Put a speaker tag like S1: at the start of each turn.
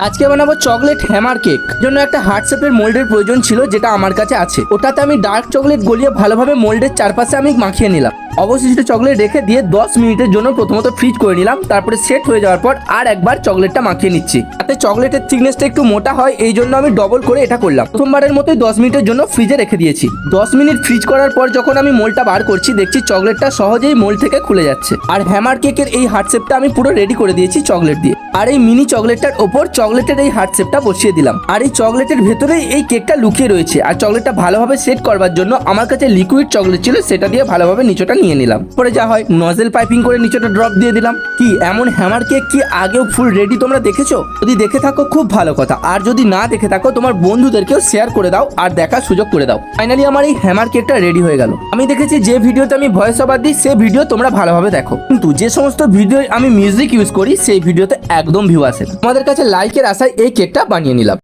S1: আজকে বানাবো chocolate hammer cake. জন্য একটা হার্ট শেপের মোল্ডের প্রয়োজন ছিল, যেটা আমার কাছে আছে। ওটাতে আমি ডার্ক চকলেট গলিয়ে ভালোভাবে মোল্ডের চারপাশে আমি মাখিয়ে নিলাম। অবশিষ্ট চকলেট রেখে দিয়ে 10 মিনিটের জন্য প্রথমত ফ্রিজ করে নিলাম, তারপরে সেট হয়ে যাওয়ার পর আর একবার চকলেটটা মাখিয়ে নিচ্ছি। তাতে চকলেটের থিকনেসটা একটু মোটা হয়, এই জন্য আমি ডবল করে এটা করলাম। প্রথমবারের মতোই 10 মিনিটের জন্য ফ্রিজে রেখে দিয়েছি। 10 মিনিট ফ্রিজ করার পর যখন আমি মোলটা বার করছি, দেখছি চকলেটটা সহজেই মোল থেকে খুলে যাচ্ছে। আর হ্যামার কেকের এই হার্ট শেপটা আমি পুরো রেডি করে দিয়েছি চকলেট দিয়ে। আর এই মিনি চকলেটটার ওপর চকলেটের এই হার্ট শেপটা বসিয়ে দিলাম। আর এই চকলেটের ভেতরে এই কেকটা লুকিয়ে রয়েছে। আর চকলেটটা ভালোভাবে সেট করবার জন্য আমার কাছে লিকুইড চকলেট ছিল, সেটা দিয়ে ভালোভাবে নিচটা নিয়ে নিলাম। পরে যা হয় নজেল পাইপিং করে নিচটা ড্রপ দিয়ে দিলাম। কি, এমন হ্যামার কেক কি আগেও ফুল রেডি তোমরা দেখেছ? যদি দেখে থাকো, খুব ভালো কথা। আর যদি না দেখে থাকো, তোমার বন্ধুদেরকেও শেয়ার করে দাও আর দেখার সুযোগ করে দাও। ফাইনালি আমার এই হ্যামার কেকটা রেডি হয়ে গেল। আমি দেখেছি যে ভিডিওতে আমি ভয়েস ওভার দিই সেই ভিডিও তোমরা ভালোভাবে দেখো। কিন্তু যে সমস্ত ভিডিও আমি মিউজিক ইউজ করি, সেই ভিডিওতে একদম ভিউ আসে। তোমাদের কাছে লাইকের আশায় এই কেকটা বানিয়ে নিলাম।